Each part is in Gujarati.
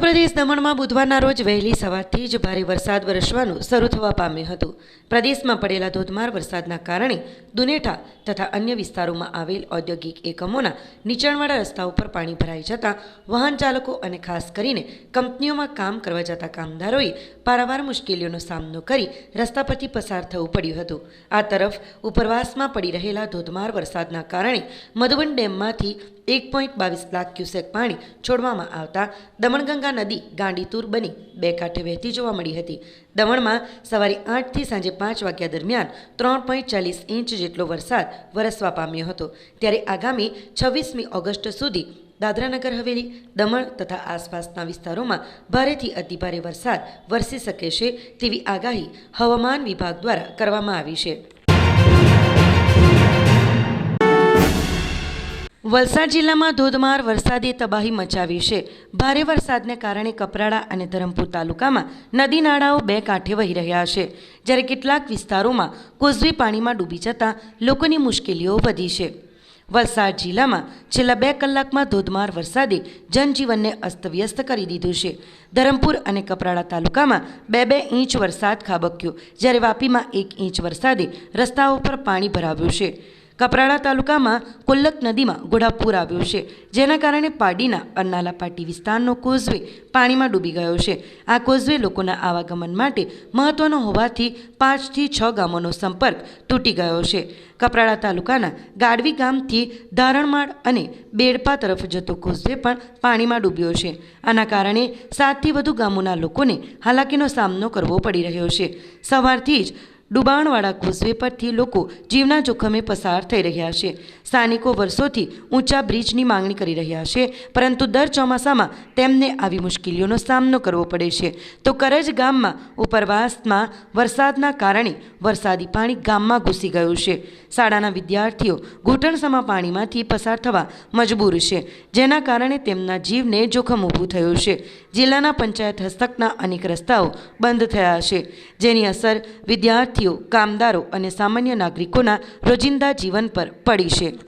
પ્રદેશ દમણમાં બુધવારના રોજ વહેલી સવારથી જ ભારે વરસાદ વરસવાનું શરૂ થવા પામ્યું હતું. પ્રદેશમાં પડેલા ધોધમાર વરસાદના કારણે દુનેઠા તથા અન્ય વિસ્તારોમાં આવેલ ઔદ્યોગિક એકમોના નીચાણવાળા રસ્તા ઉપર પાણી ભરાઈ જતાં વાહન ચાલકો અને ખાસ કરીને કંપનીઓમાં કામ કરવા જતા કામદારોએ પારાવાર મુશ્કેલીઓનો સામનો કરી રસ્તા પરથી પસાર થવું પડ્યું હતું. આ તરફ ઉપરવાસમાં પડી રહેલા ધોધમાર વરસાદના કારણે મધુબન ડેમમાંથી એક પોઈન્ટ બાવીસ લાખ ક્યુસેક પાણી છોડવામાં આવતા દમણગંગા નદી ગાંડીતુર બની બે કાંઠે વહેતી જોવા મળી હતી. દમણમાં સવારે આઠથી સાંજે પાંચ વાગ્યા દરમિયાન ત્રણ પોઈન્ટ ચાલીસ ઇંચ જેટલો વરસાદ વરસવા પામ્યો હતો. ત્યારે આગામી છવ્વીસમી ઓગસ્ટ સુધી દાદરાનગર હવેલી, દમણ તથા આસપાસના વિસ્તારોમાં ભારેથી અતિભારે વરસાદ વરસી શકે છે તેવી આગાહી હવામાન વિભાગ દ્વારા કરવામાં આવી છે. વલસાડ જિલ્લામાં ધોધમાર વરસાદે તબાહી મચાવી છે. ભારે વરસાદને કારણે કપરાડા અને ધરમપુર તાલુકામાં નદી નાળાઓ બે કાંઠે વહી રહ્યા છે. જ્યારે કેટલાક વિસ્તારોમાં કોઝવી પાણીમાં ડૂબી જતાં લોકોની મુશ્કેલીઓ વધી છે. વલસાડ જિલ્લામાં છેલ્લા બે કલાકમાં ધોધમાર વરસાદે જનજીવનને અસ્તવ્યસ્ત કરી દીધું છે. ધરમપુર અને કપરાડા તાલુકામાં બે બે ઇંચ વરસાદ ખાબક્યો, જ્યારે વાપીમાં એક ઇંચ વરસાદે રસ્તાઓ પર પાણી ભરાવ્યું છે. કપરાડા તાલુકામાં કોલ્લક નદીમાં ઘોડાપૂર આવ્યું છે, જેના કારણે પાડીના અન્નાલા પાટી વિસ્તારનો કોઝવે પાણીમાં ડૂબી ગયો છે. આ કોઝવે લોકોના આવાગમન માટે મહત્વનો હોવાથી પાંચથી છ ગામોનો સંપર્ક તૂટી ગયો છે. કપરાડા તાલુકાના ગાડવી ગામથી ધારણમાળ અને બેડપા તરફ જતો કોઝવે પણ પાણીમાં ડૂબ્યો છે. આના કારણે સાતથી વધુ ગામોના લોકોને હાલાકીનો સામનો કરવો પડી રહ્યો છે. સવારથી જ ડુબાણવાળા કોઝવે પરથી લોકો જીવના જોખમે પસાર થઈ રહ્યા છે. સ્થાનિકો વર્ષોથી ઊંચા બ્રિજની માંગણી કરી રહ્યા છે, પરંતુ દર ચોમાસામાં તેમને આવી મુશ્કેલીઓનો સામનો કરવો પડે છે. તો કરજ ગામમાં ઉપરવાસમાં વરસાદના કારણે વરસાદી પાણી ગામમાં ઘૂસી ગયું છે. શાળાના વિદ્યાર્થીઓ ઘૂંટણસમા પાણીમાંથી પસાર થવા મજબૂર છે, જેના કારણે તેમના જીવને જોખમ ઊભું થયું છે. જિલ્લાના પંચાયત હસ્તકના અનેક રસ્તાઓ બંધ થયા છે. જેની અસર વિદ્યાર્થીઓ, કામદારો અને સામાન્ય નાગરિકોના રોજિંદા જીવન પર પડી છે.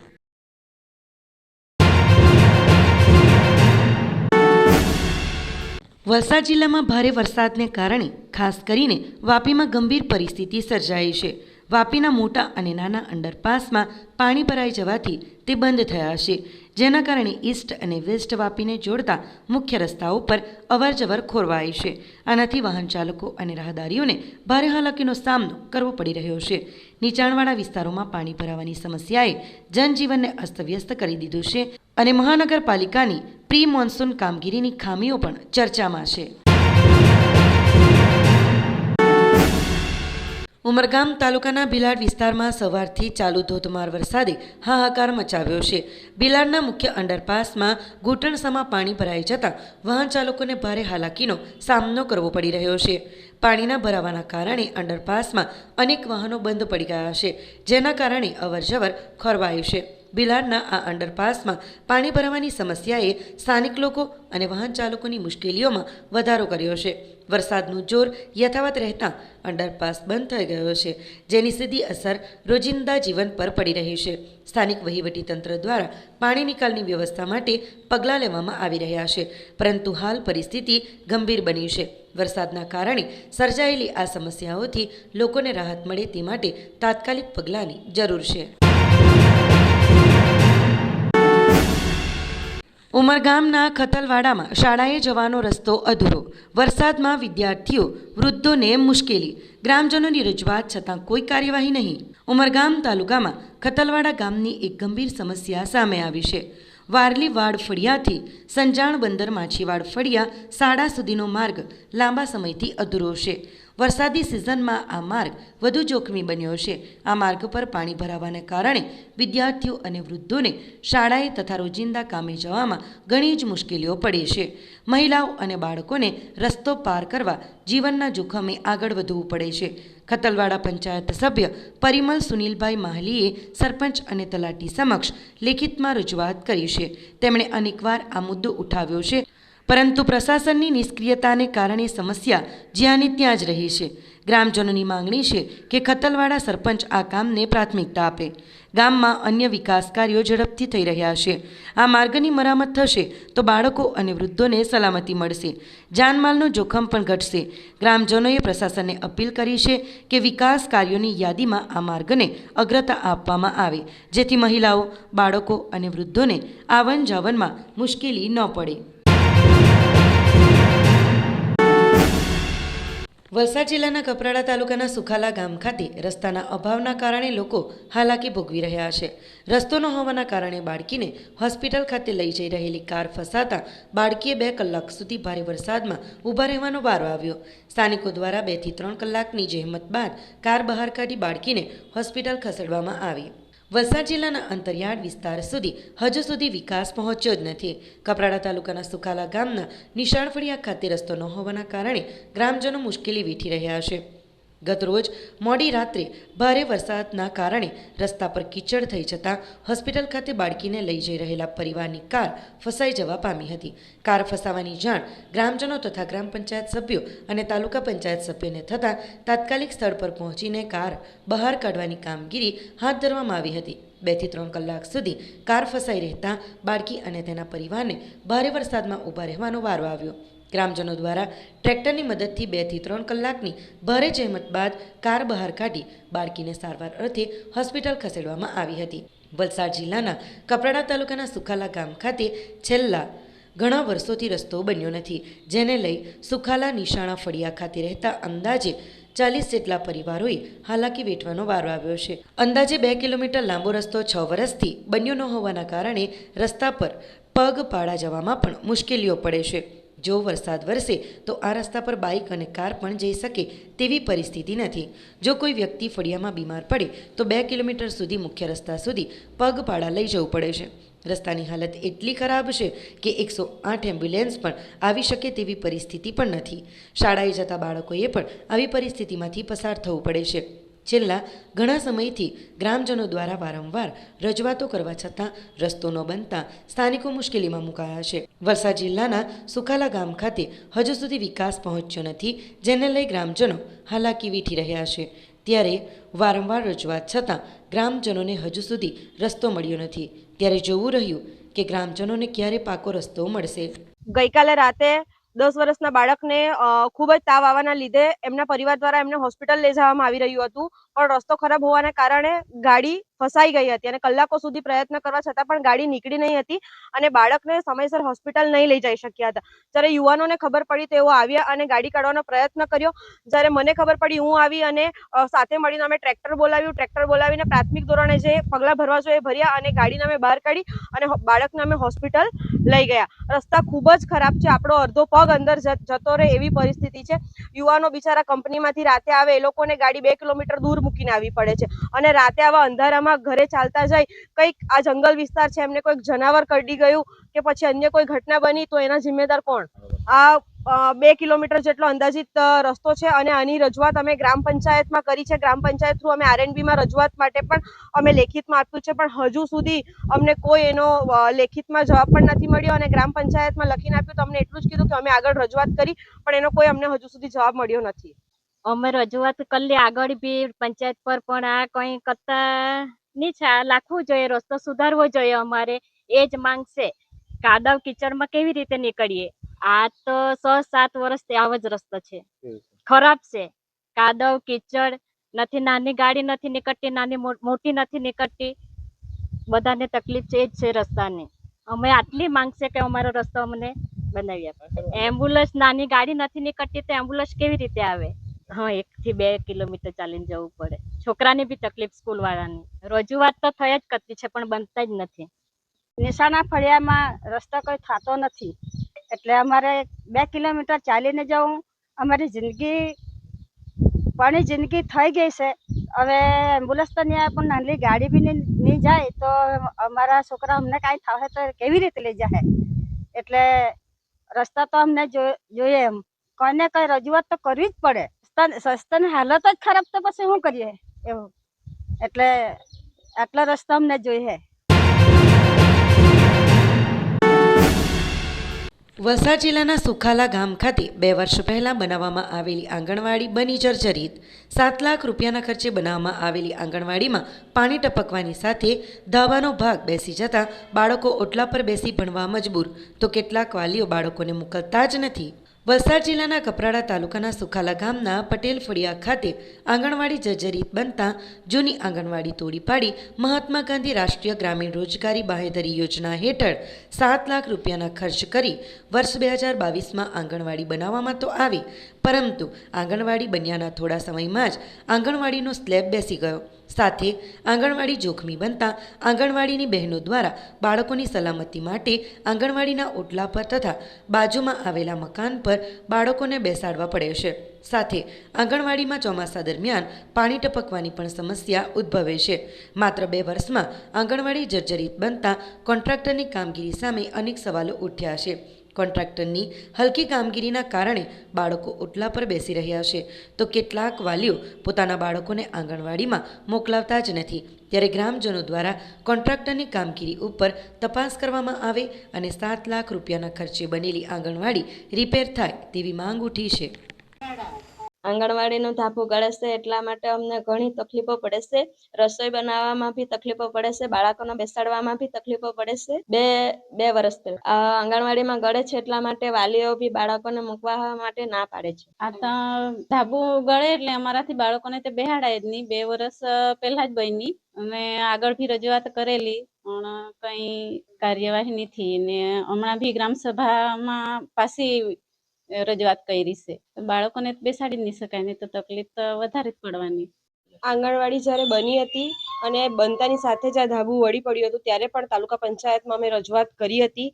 વલસાડ જિલ્લામાં ભારે વરસાદને કારણે ખાસ કરીને વાપીમાં ગંભીર પરિસ્થિતિ સર્જાઈ છે. વાપીના મોટા અને નાના અંડરપાસમાં પાણી ભરાઈ જવાથી તે બંધ થયા છે જેના કારણે ઈસ્ટ અને વેસ્ટ વાપીને જોડતા મુખ્ય રસ્તાઓ પર અવરજવર ખોરવાય છે. આનાથી વાહન ચાલકો અને રાહદારીઓને ભારે હાલાકીનો સામનો કરવો પડી રહ્યો છે. નીચાણવાળા વિસ્તારોમાં પાણી ભરાવાની સમસ્યાએ જનજીવનને અસ્તવ્યસ્ત કરી દીધું છે અને મહાનગરપાલિકાની પ્રી મોન્સૂન કામગીરીની ખામીઓ પણ ચર્ચામાં છે. ઉમરગામ તાલુકાના બિલાડ વિસ્તારમાં સવારથી ચાલુ ધોધમાર વરસાદે હાહાકાર મચાવ્યો છે. બિલાડના મુખ્ય અંડરપાસમાં ઘૂંટણસમા પાણી ભરાઈ જતાં વાહન ચાલકોને ભારે હાલાકીનો સામનો કરવો પડી રહ્યો છે. પાણીના ભરાવાના કારણે અંડરપાસમાં અનેક વાહનો બંધ પડી ગયા છે, જેના કારણે અવરજવર ખોરવાયું છે. બિલાડના આ અંડરપાસમાં પાણી ભરાવાની સમસ્યાએ સ્થાનિક લોકો અને વાહન ચાલકોની મુશ્કેલીઓમાં વધારો કર્યો છે. વરસાદનું જોર યથાવત રહેતા અંડરપાસ બંધ થઈ ગયો છે, જેની સીધી અસર રોજિંદા જીવન પર પડી રહી છે. સ્થાનિક વહીવટીતંત્ર દ્વારા પાણી નિકાલની વ્યવસ્થા માટે પગલાં લેવામાં આવી રહ્યા છે, પરંતુ હાલ પરિસ્થિતિ ગંભીર બની છે. વરસાદના કારણે સર્જાયેલી આ સમસ્યાઓથી લોકોને રાહત મળે તે માટે તાત્કાલિક પગલાંની જરૂર છે. ઉમરગામના ખતલવાડામાં શાળાએ જવાનો રસ્તો અધૂરો. વરસાદમાં વિદ્યાર્થીઓ, વૃદ્ધોને મુશ્કેલી. ગ્રામજનોની રજૂઆત છતાં કોઈ કાર્યવાહી નહીં. ઉમરગામ તાલુકામાં ખતલવાડા ગામની એક ગંભીર સમસ્યા સામે આવી છે. વારલી વાડ ફળિયાથી સંજાણ બંદર માછીવાડ ફળિયા શાળા સુધીનો માર્ગ લાંબા સમયથી અધૂરો છે. વરસાદી સિઝનમાં આ માર્ગ વધુ જોખમી બન્યો છે. આ માર્ગ પર પાણી ભરાવાને કારણે વિદ્યાર્થીઓ અને વૃદ્ધોને શાળાએ તથા રોજિંદા કામે જવામાં ઘણી જ મુશ્કેલીઓ પડે છે. મહિલાઓ અને બાળકોને રસ્તો પાર કરવા જીવનના જોખમે આગળ વધવું પડે છે. ખતલવાડા પંચાયત સભ્ય પરિમલ સુનિલભાઈ માહલીએ સરપંચ અને તલાટી સમક્ષ લેખિતમાં રજૂઆત કરી છે. તેમણે અનેકવાર આ મુદ્દો ઉઠાવ્યો છે પરંતુ પ્રશાસનની નિષ્ક્રિયતાને કારણે સમસ્યા જ્યાંની ત્યાં જ રહી છે. ગ્રામજનોની માંગણી છે કે ખતલવાડા સરપંચ આ કામને પ્રાથમિકતા આપે. ગામમાં અન્ય વિકાસ કાર્યો ઝડપથી થઈ રહ્યા છે. આ માર્ગની મરામત થશે તો બાળકો અને વૃદ્ધોને સલામતી મળશે. જાનમાલનું જોખમ પણ ઘટશે. ગ્રામજનોએ પ્રશાસનને અપીલ કરી છે કે વિકાસ કાર્યોની યાદીમાં આ માર્ગને અગ્રતા આપવામાં આવે, જેથી મહિલાઓ, બાળકો અને વૃદ્ધોને આવન જાવનમાં મુશ્કેલી ન પડે. વલસાડ જિલ્લાના કપરાડા તાલુકાના સુખાલા ગામ ખાતે રસ્તાના અભાવના કારણે લોકો હાલાકી ભોગવી રહ્યા છે. રસ્તો ન હોવાના કારણે બાળકીને હોસ્પિટલ ખાતે લઈ જઈ રહેલી કાર ફસાતા બાળકીએ બે કલાક સુધી ભારે વરસાદમાં ઊભા રહેવાનો વારો આવ્યો. સ્થાનિકો દ્વારા બેથી ત્રણ કલાકની જહેમત બાદ કાર બહાર કાઢી બાળકીને હોસ્પિટલ ખસેડવામાં આવી. વલસાડ જિલ્લાના અંતરિયાળ વિસ્તાર સુધી હજુ સુધી વિકાસ પહોંચ્યો જ નથી. કપરાડા તાલુકાના સુખાલા ગામના નિશાળફળિયા ખાતે રસ્તો ન હોવાના કારણે ગ્રામજનો મુશ્કેલી વેઠી રહ્યા છે. ગતરોજ મોડી રાત્રે ભારે વરસાદના કારણે રસ્તા પર કીચડ થઈ જતાં હોસ્પિટલ ખાતે બાળકીને લઈ જઈ રહેલા પરિવારની કાર ફસાઈ જવા પામી હતી. કાર ફસાવાની જાણ ગ્રામજનો તથા ગ્રામ પંચાયત સભ્યો અને તાલુકા પંચાયત સભ્યોને થતાં તાત્કાલિક સ્થળ પર પહોંચીને કાર બહાર કાઢવાની કામગીરી હાથ ધરવામાં આવી હતી. બેથી ત્રણ કલાક સુધી કાર ફસાઈ રહેતા બાળકી અને તેના પરિવારને ભારે વરસાદમાં ઊભા રહેવાનો વારો આવ્યો. ગ્રામજનો દ્વારા ટ્રેક્ટરની મદદથી બેથી ત્રણ કલાકની ભારે જહેમત બાદ કાર બહાર કાઢી બાળકીને સારવાર અર્થે હોસ્પિટલ ખસેડવામાં આવી હતી. વલસાડ જિલ્લાના કપરાડા તાલુકાના સુખાલા ગામ ખાતે છેલ્લા ઘણા વર્ષોથી રસ્તો બન્યો નથી, જેને લઈ સુખાલા નિશાણા ફળિયા ખાતે રહેતા અંદાજે ચાલીસ જેટલા પરિવારોએ હાલાકી વેઠવાનો વારો આવ્યો છે. અંદાજે બે કિલોમીટર લાંબો રસ્તો છ વર્ષથી બન્યો ન હોવાના કારણે રસ્તા પર પગ પાડા જવામાં પણ મુશ્કેલીઓ પડે છે. જો વરસાદ વરસે, તો આ રસ્તા પર બાઇક અને કાર પણ જઈ શકે તેવી પરિસ્થિતિ નથી. જો કોઈ વ્યક્તિ ફળિયામાં બીમાર પડે, તો બે કિલોમીટર સુધી મુખ્ય રસ્તા સુધી પગપાળા લઈ જવું પડે છે. રસ્તાની હાલત એટલી ખરાબ છે કે એકસો આઠ એમ્બ્યુલન્સ પણ આવી શકે તેવી પરિસ્થિતિ પણ નથી. શાળાએ જતા બાળકોએ પણ આવી પરિસ્થિતિમાંથી પસાર થવું પડે છે. છેલ્લા ઘણા સમયથી ગ્રામજનો દ્વારા વારંવાર રજૂઆતો કરવા છતાં રસ્તો ન બનતા સ્થાનિકો મુશ્કેલીમાં મુકાયા છે. વલસાડ જિલ્લાના સુખાલા ગામ ખાતે હજુ સુધી વિકાસ પહોંચ્યો નથી, જેને લઈ ગ્રામજનો હાલાકી વીઠી રહ્યા છે. ત્યારે વારંવાર રજૂઆત છતાં ગ્રામજનોને હજુ સુધી રસ્તો મળ્યો નથી. ત્યારે જોવું રહ્યું કે ગ્રામજનોને ક્યારે પાકો રસ્તો મળશે. ગઈકાલે રાતે દસ વર્ષના બાળકને ખૂબ જ તાવ આવવાના લીધે એમના પરિવાર દ્વારા એમને હોસ્પિટલ લઈ જવામાં આવી રહ્યું હતું. પણ રસ્તો ખરાબ હોવાને કારણે ગાડી ફસાઈ ગઈ હતી અને કલાકો સુધી પ્રયત્ન કરવા છતાં પણ ગાડી નીકળી નહીં હતી અને બાળકને સમયસર હોસ્પિટલ નહીં લઈ જઈ શક્યા હતા. જ્યારે યુવાનોને ખબર પડી તેઓ આવ્યા અને ગાડી કાઢવાનો પ્રયત્ન કર્યો. જ્યારે મને ખબર પડી હું આવી અને સાથે મળીને અમે ટ્રેક્ટર બોલાવ્યું. ટ્રેક્ટર બોલાવીને પ્રાથમિક ધોરણે જે પગલાં ભરવા જોઈએ ભર્યા અને ગાડીને અમે બહાર કાઢી અને બાળકને અમે હોસ્પિટલ લઈ ગયા. રસ્તા ખૂબ જ ખરાબ છે. આપણો અડધો પગ અંદર જતો રહે એવી પરિસ્થિતિ છે. યુવાનો બિચારા કંપનીમાંથી રાતે આવે, એ લોકોને ગાડી બે કિલોમીટર દૂર મૂકીને આવી પડે છે. અને રાતે આવા અંધારામાં ઘરે ચાલતા જાય, કંઈક આ જંગલ વિસ્તાર છે, એમને કોઈક જનાવર કરડી ગયું કે પછી અન્ય કોઈ ઘટના બની, તો એના જિમ્મેદાર કોણ? આ બે કિલોમીટર જેટલો અંદાજિત રસ્તો છે અને આની રજૂઆત અમે ગ્રામ પંચાયતમાં કરી છે. ગ્રામ પંચાયત થ્રુ અમે આરએનબીમાં રજૂઆત માટે પણ અમે લેખિતમાં આપ્યું છે, પણ હજુ સુધી અમને કોઈ એનો લેખિતમાં જવાબ પણ નથી મળ્યો અને ગ્રામ પંચાયતમાં લખીને આપ્યું તો અમને એટલું જ કીધું કે અમે આગળ રજૂઆત કરી, પણ એનો કોઈ અમને હજુ સુધી જવાબ મળ્યો નથી. અમે રજૂઆત કરી આગળ બી પંચાયત પર પણ આ કઈ કરતા નહીં છે આ લાખવું જોઈએ રસ્તો સુધારવો જોઈએ અમારે એ જ માંગ છે. કાદવ કિચડમાં કેવી રીતે નીકળીએ? આ તો છ સાત વર્ષથી આવો જ રસ્તો છે. ખરાબ છે. કાદવ કિચડ નથી નાની ગાડી નથી નીકળતી નાની મોટી નથી નીકળતી. બધાને તકલીફ છે એ જ છે રસ્તાની. અમે આટલી માંગ છે કે અમારો રસ્તો અમને બનાવી આપે. એમ્બ્યુલન્સ નાની ગાડી નથી નીકળતી તો એમ્બ્યુલન્સ કેવી રીતે આવે? હા એક થી બે કિલોમીટર ચાલીને જવું પડે. છોકરાની બી તકલીફ સ્કૂલ વાળાની રજૂઆત તો થઈ જ કરતી છે, પણ બનતા જ નથી. નિશાના ફળિયામાં રસ્તો કોઈ થતો નથી. એટલે અમારે બે કિલોમીટર ચાલીને જવું, અમારી જિંદગી પાણી જિંદગી થઈ ગઈ છે. હવે એમ્બ્યુલન્સ તો નહીં પણ નાની ગાડી બી નહીં જાય તો અમારા છોકરા અમને કાંઈ થાય તો કેવી રીતે લઈ જાય એટલે રસ્તા તો અમને જોઈએ એમ. કોઈને કઈ રજૂઆત તો કરવી જ પડે. રસ્તા- સસ્તાની હાલત જ ખરાબ તો પછી શું કરીએ? એવું. એટલે આટલો રસ્તો અમને જોઈએ વલસાડ જિલ્લાના સુખાલા ગામ ખાતે બે વર્ષ પહેલાં બનાવવામાં આવેલી આંગણવાડી બની જર્જરિત. સાત લાખ રૂપિયાના ખર્ચે બનાવવામાં આવેલી આંગણવાડીમાં પાણી ટપકવાની સાથે ધાવાનો ભાગ બેસી જતાં બાળકો ઓટલા પર બેસી ભણવા મજબૂર. તો કેટલાક વાલીઓ બાળકોને મોકલતા જ નથી. વલસાડ જિલ્લાના કપરાડા તાલુકાના સુખાલા ગામના પટેલ ફળિયા ખાતે આંગણવાડી જર્જરિત બનતા જૂની આંગણવાડી તોડી પાડી મહાત્મા ગાંધી રાષ્ટ્રીય ગ્રામીણ રોજગારી બાહેધરી યોજના હેઠળ સાત લાખ રૂપિયાના ખર્ચ કરી વર્ષ બે હજાર બાવીસમાં આંગણવાડી બનાવવામાં તો આવી, પરંતુ આંગણવાડી બન્યાના થોડા સમયમાં જ આંગણવાડીનો સ્લેબ બેસી ગયો. સાથે આંગણવાડી જોખમી બનતા આંગણવાડીની બહેનો દ્વારા બાળકોની સલામતી માટે આંગણવાડીના ઓટલા પર તથા બાજુમાં આવેલા મકાન પર બાળકોને બેસાડવા પડે છે. સાથે આંગણવાડીમાં ચોમાસા દરમિયાન પાણી ટપકવાની પણ સમસ્યા ઉદ્ભવે છે. માત્ર બે વર્ષમાં આંગણવાડી જર્જરિત બનતા કોન્ટ્રાક્ટરની કામગીરી સામે અનેક સવાલો ઉઠ્યા છે. કોન્ટ્રાક્ટરની હલકી કામગીરીના કારણે બાળકો ઓટલા પર બેસી રહ્યા છે. તો કેટલાક વાલીઓ પોતાના બાળકોને આંગણવાડીમાં મોકલાવતા જ નથી. ત્યારે ગ્રામજનો દ્વારા કોન્ટ્રાક્ટરની કામગીરી ઉપર તપાસ કરવામાં આવે અને સાત લાખ રૂપિયાના ખર્ચે બનેલી આંગણવાડી રિપેર થાય તેવી માંગ ઉઠી છે. આંગણવાડીનું ધાબુ ગળે છે એટલા માટે અમને ઘણી તકલીફો પડે છે રસોઈ બનાવવામાં બી તકલીફો પડે છે બાળકોને બેસાડવામાં બી તકલીફો પડે છે બે બે વર્ષ પહેલા. આંગણવાડીમાં ગળે છે એટલા માટે વાલીઓ બી બાળકોને મૂકવા માટે ના પાડે છે. આ તો ધાબુ ગળે એટલે અમારાથી બાળકોને તે બેહાડાય જ નહીં. બે વર્ષ પહેલા જ બની અમે આગળ ભી રજૂઆત કરેલી, પણ કઈ કાર્યવાહી નથી ને હમણાં ભી ગ્રામ સભામાં પાછી રજૂઆત કરી છે. બાળકોને બેસાડી નહીં શકાય, નહીં તો તકલીફ તો વધારે જ પડવાની. આંગણવાડી જ્યારે બની હતી અને બનતાની સાથે જ આ ધાબુ વળી પડ્યું હતું, ત્યારે પણ તાલુકા પંચાયતમાં અમે રજૂઆત કરી હતી.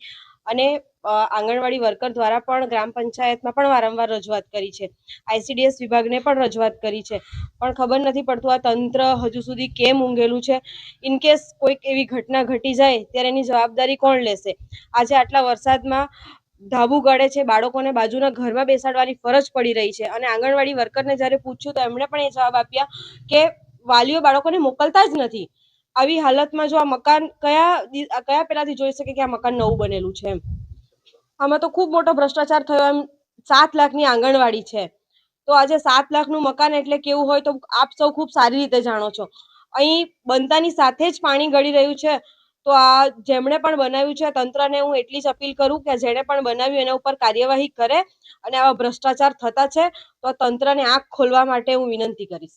અને આંગણવાડી વર્કર દ્વારા પણ ગ્રામ પંચાયતમાં પણ વારંવાર રજૂઆત કરી છે. આઈસીડીએસ વિભાગને પણ રજૂઆત કરી છે. પણ ખબર નથી પડતું આ તંત્ર હજુ સુધી કેમ ઊંઘેલું છે. ઇન કેસ કોઈક એવી ઘટના ઘટી જાય, ત્યારે એની જવાબદારી કોણ લેશે? આજે આટલા વરસાદમાં ધાબુ ગળે છે, બાળકોને બાજુના ઘરમાં બેસાડવાની ફરજ પડી રહી છે અને આંગણવાડી વર્કરને જ્યારે પૂછ્યું તો એમણે પણ એ જવાબ આપ્યા કે વાલીઓ બાળકોને મોકલતા જ નથી. આવી હાલતમાં જો આ મકાન કયા કયા પેલાથી જોઈ શકે કે આ મકાન નવું બનેલું છે આમાં તો ખૂબ મોટો ભ્રષ્ટાચાર થયો એમ. સાત લાખની આંગણવાડી છે. તો આજે સાત લાખનું મકાન એટલે કેવું હોય તો આપ સૌ ખૂબ સારી રીતે જાણો છો. અહીં બનતાની સાથે જ પાણી ગળી રહ્યું છે. તો આ જેમણે પણ બનાવ્યું છે તંત્રને હું એટલી જ અપીલ કરું કે જેણે પણ બનાવ્યું એના ઉપર કાર્યવાહી કરે અને આવા ભ્રષ્ટાચાર થતા છે, તો તંત્રને આંખ ખોલવા માટે હું વિનંતી કરીશ.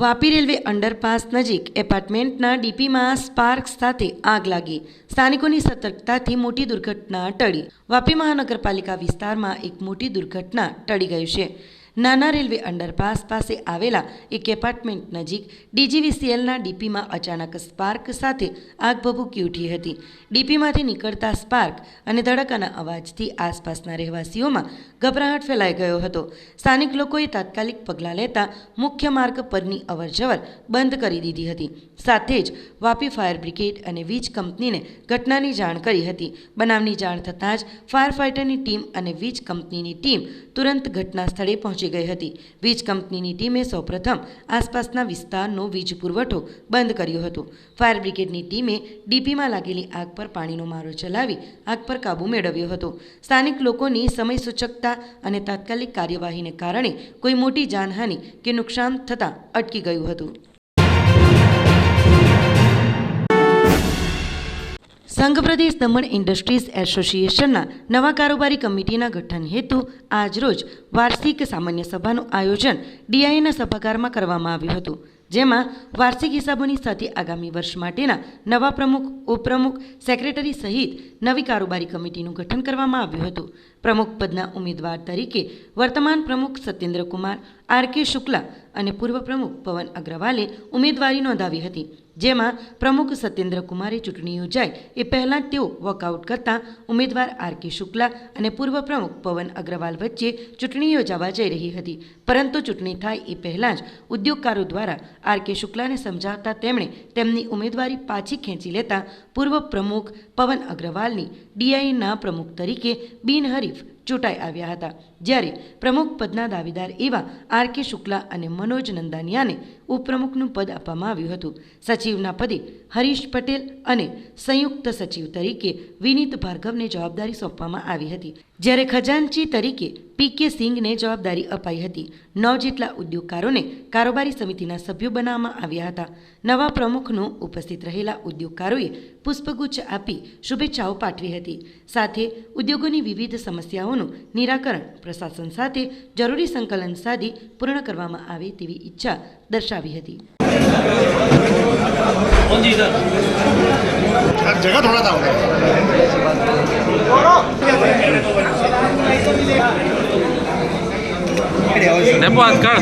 વાપી રેલવે અંડરપાસ નજીક એપાર્ટમેન્ટના ડીપીમાં સ્પાર્ક સાથે આગ લાગી. સ્થાનિકોની સતર્કતાથી મોટી દુર્ઘટના ટળી. વાપી મહાનગરપાલિકા વિસ્તારમાં એક મોટી દુર્ઘટના ટળી ગઈ છે. નાના રેલવે અંડરપાસ પાસે આવેલા એક એપાર્ટમેન્ટ નજીક ડીજીવીસીએલના ડીપીમાં અચાનક સ્પાર્ક સાથે આગ ભભૂકી ઉઠી હતી. ડીપીમાંથી નીકળતા સ્પાર્ક અને ધડકાના અવાજથી આસપાસના રહેવાસીઓમાં ગભરાહટ ફેલાઈ ગયો હતો. સ્થાનિક લોકોએ તાત્કાલિક પગલાં લેતા મુખ્ય માર્ગ પરની અવરજવર બંધ કરી દીધી હતી. સાથે જ વાપી ફાયર બ્રિગેડ અને વીજ કંપનીને ઘટનાની જાણ કરી હતી. બનાવની જાણ થતાં જ ફાયર ફાઇટરની ટીમ અને વીજ કંપનીની ટીમ તુરંત ઘટના સ્થળે પહોંચી ગઈ હતી. વીજ કંપનીની ટીમે સૌપ્રથમ આસપાસના વિસ્તારનો વીજ પુરવઠો બંધ કર્યો હતો. ફાયર બ્રિગેડની ટીમે ડીપીમાં લાગેલી આગ પર પાણીનો મારો ચલાવી આગ પર કાબૂ મેળવ્યો હતો. સ્થાનિક લોકોની સમય સૂચકતા અને તાત્કાલિક કાર્યવાહીને કારણે કોઈ મોટી જાનહાનિ કે નુકસાન થતાં અટકી ગયું હતું. સંઘ પ્રદેશ દમણ ઇન્ડસ્ટ્રીઝ એસોસિએશનના નવા કારોબારી કમિટીના ગઠન હેતુ આજરોજ વાર્ષિક સામાન્ય સભાનું આયોજન ડીઆઈના સભાગારમાં કરવામાં આવ્યું હતું. જેમાં વાર્ષિક હિસાબોની સાથે આગામી વર્ષ માટેના નવા પ્રમુખ, ઉપપ્રમુખ, સેક્રેટરી સહિત નવી કારોબારી કમિટીનું ગઠન કરવામાં આવ્યું હતું. પ્રમુખ પદના ઉમેદવાર તરીકે વર્તમાન પ્રમુખ સત્યેન્દ્રકુમાર આર કે શુક્લા અને પૂર્વ પ્રમુખ પવન અગ્રવાલે ઉમેદવારી નોંધાવી હતી. જેમાં પ્રમુખ સત્યેન્દ્ર કુમારે ચૂંટણી યોજાય એ પહેલાં તેઓ વોકઆઉટ કરતા ઉમેદવાર આર કે શુક્લા અને પૂર્વ પ્રમુખ પવન અગ્રવાલ વચ્ચે ચૂંટણી યોજાવા જઈ રહી હતી. પરંતુ ચૂંટણી થાય એ પહેલાં જ ઉદ્યોગકારો દ્વારા આર કે શુક્લાને સમજાવતા તેમણે તેમની ઉમેદવારી પાછી ખેંચી લેતા પૂર્વ પ્રમુખ પવન અગ્રવાલની ડીઆઈના પ્રમુખ તરીકે બિનહરીફ ચૂંટાઈ આવ્યા હતા. જ્યારે પ્રમુખ પદના દાવેદાર એવા આર કે શુક્લા અને મનોજ નંદાનિયાને ઉપપ્રમુખનું પદ આપવામાં આવ્યું હતું. સચિવના પદે હરીશ પટેલ અને સંયુક્ત સચિવ તરીકે વિનીત ભાર્ગવને જવાબદારી સોંપવામાં આવી હતી. જ્યારે ખજાનચી તરીકે પી કે સિંઘને જવાબદારી અપાઈ હતી નવ જેટલા ઉદ્યોગકારોને કારોબારી સમિતિના સભ્યો બનાવવામાં આવ્યા હતા. નવા પ્રમુખનો ઉપસ્થિત રહેલા ઉદ્યોગકારોએ પુષ્પગુચ્છ આપી શુભેચ્છાઓ પાઠવી હતી. સાથે ઉદ્યોગોની વિવિધ સમસ્યાઓનું નિરાકરણ પ્રશાસન સાથે જરૂરી સંકલન સાધી પૂર્ણ કરવામાં આવે તેવી ઈચ્છા દર્શાવી હતી. જગા થોડા टेंपो हाथ काढ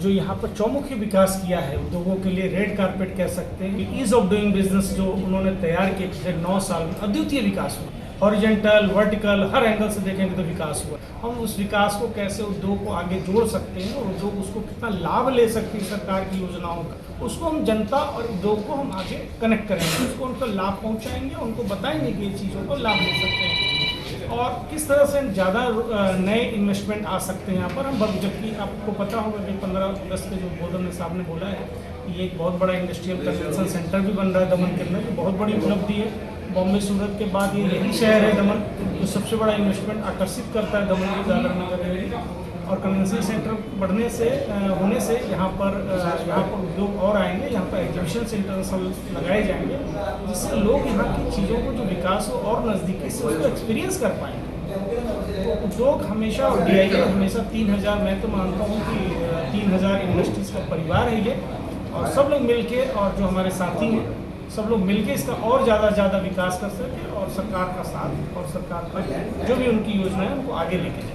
जो यहाँ पर चौमुखी विकास किया है, उद्योगों के लिए रेड कारपेट कह सकते हैं ईज ऑफ़ डूइंग बिज़नेस जो उन्होंने तैयार किए पिछले नौ साल में अद्वितीय विकास हुआ। हॉरिजेंटल वर्टिकल हर एंगल से देखेंगे तो विकास हुआ। हम उस विकास को कैसे उद्योग को आगे जोड़ सकते हैं और उद्योग उसको कितना लाभ ले सकती है सरकार की योजनाओं का, उसको हम जनता और उद्योग को हम आगे कनेक्ट करेंगे। उसको उनको लाभ पहुंचाएँगे, उनको बताएँगे कि ये चीज़ों को लाभ ले सकते हैं। और किस तरह से ज़्यादा नए इन्वेस्टमेंट आ सकते हैं यहाँ पर, हम जबकि आपको पता होगा कि पंद्रह अगस्त के जो बोधन साहब ने बोला है ये एक बहुत बड़ा इंडस्ट्रियल कन्वेंशन सेंटर भी बन रहा है दमन के अंदर बहुत बड़ी उपलब्धि है। बॉम्बे सूरत के बाद ये यही शहर है दमन, जो सबसे बड़ा इन्वेस्टमेंट आकर्षित करता है दमन की दादर नगर हवेली और कन्वेंशन सेंटर बढ़ने से होने से यहाँ पर यहाँ पर उद्योग और आएँगे, यहाँ पर एग्जीबिशन सेंटर सब लगाए जाएँगे, जिससे लोग यहाँ की चीज़ों को, जो विकास हो और नज़दीकी से उसको एक्सपीरियंस कर पाएँगे तो उद्योग हमेशा और डीआई हमेशा तीन हज़ार, मैं तो मानता हूँ कि तीन हज़ार इंडस्ट्रीज़ का परिवार है ये। और सब लोग मिलके और जो हमारे साथी हैं सब लोग मिलके इसका और ज़्यादा ज़्यादा विकास कर सकें और सरकार का साथ और सरकार का जो भी उनकी योजना है उनको आगे लेके जाए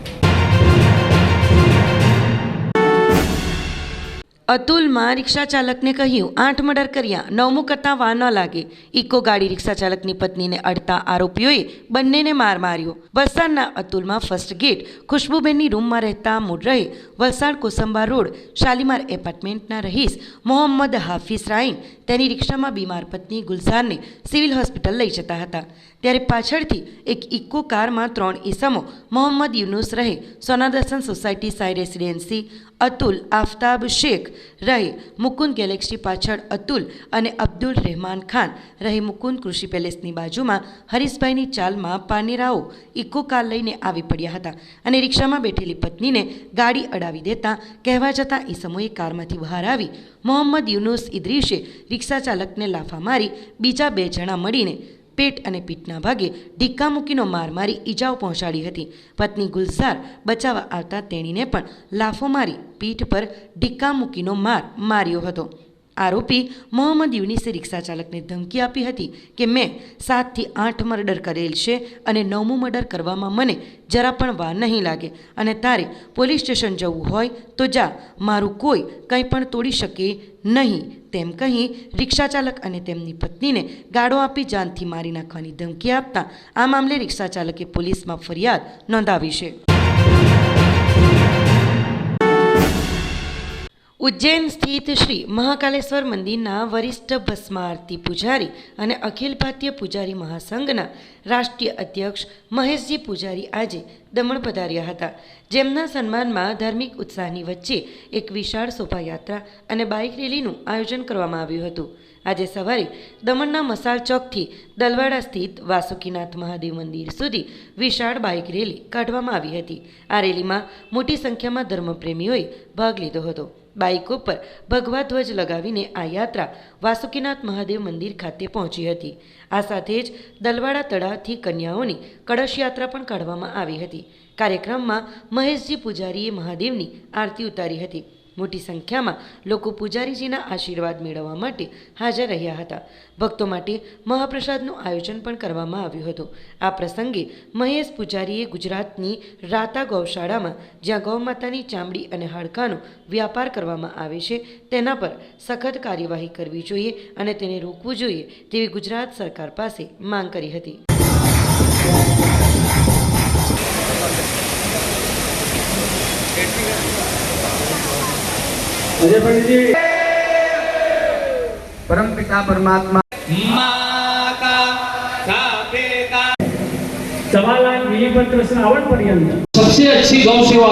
અતુલમાં રિક્ષા ચાલકને કહ્યું, આઠ મર્ડર કર્યા, નવમું કરતાં વાર ન લાગે. ઇકો ગાડી રિક્ષા ચાલકની પત્નીને અડતા આરોપીઓએ બંનેને માર માર્યો. વલસાડના અતુલમાં ફર્સ્ટ ગેટ, ખુશ્બુબેનની રૂમમાં રહેતા મૂળ રહે વલસાડ કોસંબા રોડ, શાલીમાર એપાર્ટમેન્ટના રહીશ મોહમ્મદ હાફિઝ રાઈન. તેની રિક્ષામાં બીમાર પત્ની ગુલઝારને સિવિલ હોસ્પિટલ લઈ જતા હતા. ત્યારે પાછળથી એક ઇકો કારમાં ત્રણ ઈસમો, મોહમ્મદ યુનુસ રહે, સોનાદર્શન સોસાયટી સાઈ રેસિડેન્સી અતુલ, આફતાબ શેખ, રહે મુકુંદ ગેલેક્સી પાછળ અતુલ અને અબ્દુલ રહેમાન ખાન. રહે મુકુંદ કૃષિ પેલેસની બાજુમાં હરીશભાઈની ચાલમાં પાનેરાઓ ઇકો કાર લઈને આવી પડ્યા હતા અને રિક્ષામાં બેઠેલી પત્નીને ગાડી અડાવી દેતા કહેવા જતાં ઈસમોએ કારમાંથી બહાર આવી મોહમ્મદ યુનુસ ઇદ્રીશે રિક્ષા ચાલકને લાફા મારી બીજા બે જણા મળીને પેટ અને પીઠના ભાગે ઢીક્કા મૂકીનો માર મારી ઈજાઓ પહોંચાડી હતી. પત્ની ગુલઝાર બચાવવા આવતા તેણીને પણ લાફો મારી પીઠ પર ઢીક્કા મૂકીનો માર માર્યો હતો. આરોપી મોહમ્મદ યુનિસે રિક્ષા ચાલકને ધમકી આપી હતી કે મેં સાતથી આઠ મર્ડર કરેલ છે અને નવમું મર્ડર કરવામાં મને જરા પણ વાર નહીં લાગે અને તારે પોલીસ સ્ટેશન જવું હોય તો જા, મારું કોઈ કંઈ પણ તોડી શકે નહીં. તેમ કહી રિક્ષા ચાલક અને તેમની પત્નીને ગાળો આપી જાનથી મારી નાખવાની ધમકી આપતા આ મામલે રિક્ષા ચાલકે પોલીસમાં ફરિયાદ નોંધાવી છે. ઉજ્જૈન સ્થિત શ્રી મહાકાલેશ્વર મંદિરના વરિષ્ઠ ભસ્મારતી પૂજારી અને અખિલ ભારતીય પૂજારી મહાસંઘના રાષ્ટ્રીય અધ્યક્ષ મહેશજી પૂજારી આજે દમણ પધાર્યા હતા. જેમના સન્માનમાં ધાર્મિક ઉત્સાહની વચ્ચે એક વિશાળ શોભાયાત્રા અને બાઇક રેલીનું આયોજન કરવામાં આવ્યું હતું. આજે સવારે દમણના મસાલ ચોકથી દલવાડા સ્થિત વાસુકીનાથ મહાદેવ મંદિર સુધી વિશાળ બાઇક રેલી કાઢવામાં આવી હતી. આ રેલીમાં મોટી સંખ્યામાં ધર્મપ્રેમીઓએ ભાગ લીધો હતો. બાઇક ઉપર ભગવા ધ્વજ લગાવીને આ યાત્રા વાસુકીનાથ મહાદેવ મંદિર ખાતે પહોંચી હતી. આ સાથે જ દલવાડા તળાવથી કન્યાઓની કળશ યાત્રા પણ કાઢવામાં આવી હતી. કાર્યક્રમમાં મહેશજી પૂજારીએ મહાદેવની આરતી ઉતારી હતી. મોટી સંખ્યામાં લોકો પૂજારીજીના આશીર્વાદ મેળવવા માટે હાજર રહ્યા હતા. ભક્તો માટે મહાપ્રસાદનું આયોજન પણ કરવામાં આવ્યું હતું. આ પ્રસંગે મહેશ પૂજારીએ ગુજરાતની રાતા ગૌશાળામાં, જ્યાં ગૌમાતાની ચામડી અને હાડકાનો વ્યાપાર કરવામાં આવે છે, તેના પર સખત કાર્યવાહી કરવી જોઈએ અને તેને રોકવું જોઈએ તેવી ગુજરાત સરકાર પાસે માંગ કરી હતી. परम पिता परमात्मा। सवाल श्रावणपर्यंत सबसे अच्छी गौ सेवा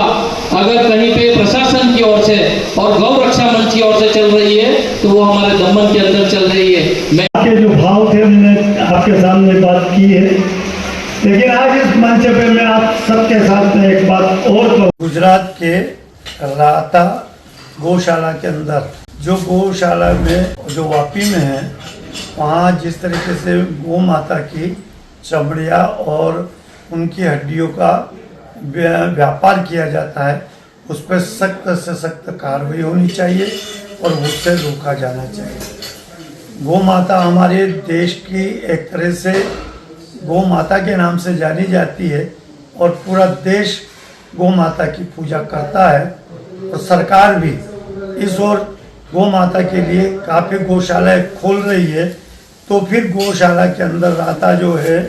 अगर कहीं पे प्रशासन की ओर से और गौ रक्षा मंच की ओर से चल रही है तो वो हमारे दमन के अंदर चल रही है। मैं आपके जो भाव थे मैंने आपके सामने बात की है। लेकिन आज इस मंच पे मैं आप सबके साथ में एक बात और कहूँ गुजरात के राता गौशाला के अंदर। जो गौशाला में, जो वापी में है, वहाँ जिस तरीके से गौ माता की चमड़िया और उनकी हड्डियों का व्यापार किया जाता है, उस पर सख्त से सख्त कार्रवाई होनी चाहिए और उससे रोका जाना चाहिए। गौ माता हमारे देश की एक तरह से गौ माता के नाम से जानी जाती है और पूरा देश गौ माता की पूजा करता है। और सरकार भी इस ओर गौ माता के लिए काफ़ी गौशालाएँ खोल रही है। तो फिर गौशाला के अंदर राता जो है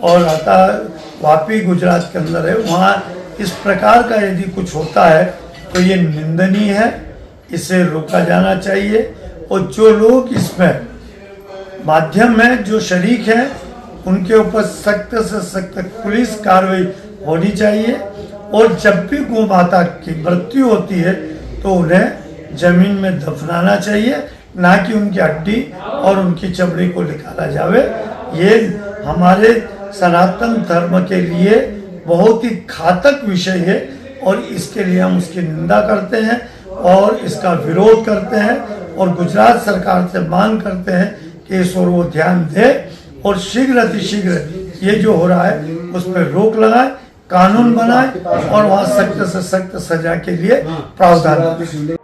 और राता वापी गुजरात के अंदर है, वहाँ इस प्रकार का यदि कुछ होता है तो ये निंदनीय है। इसे रोका जाना चाहिए और जो लोग इसमें माध्यम में जो शरीक हैं, उनके ऊपर सख्त से सख्त पुलिस कार्रवाई होनी चाहिए। और जब भी गौ माता की मृत्यु होती है तो उन्हें ज़मीन में दफनाना चाहिए, ना कि उनकी हड्डी और उनकी चमड़ी को निकाला जावे। ये हमारे सनातन धर्म के लिए बहुत ही घातक विषय है और इसके लिए हम उसकी निंदा करते हैं और इसका विरोध करते हैं और गुजरात सरकार से मांग करते हैं कि इस ओर वो ध्यान दे और शीघ्र अतिशीघ्र ये जो हो रहा है, उस पर रोक लगाए। कानून बनाए और वहाँ सख्त से सख्त सजा के लिए प्रावधान करें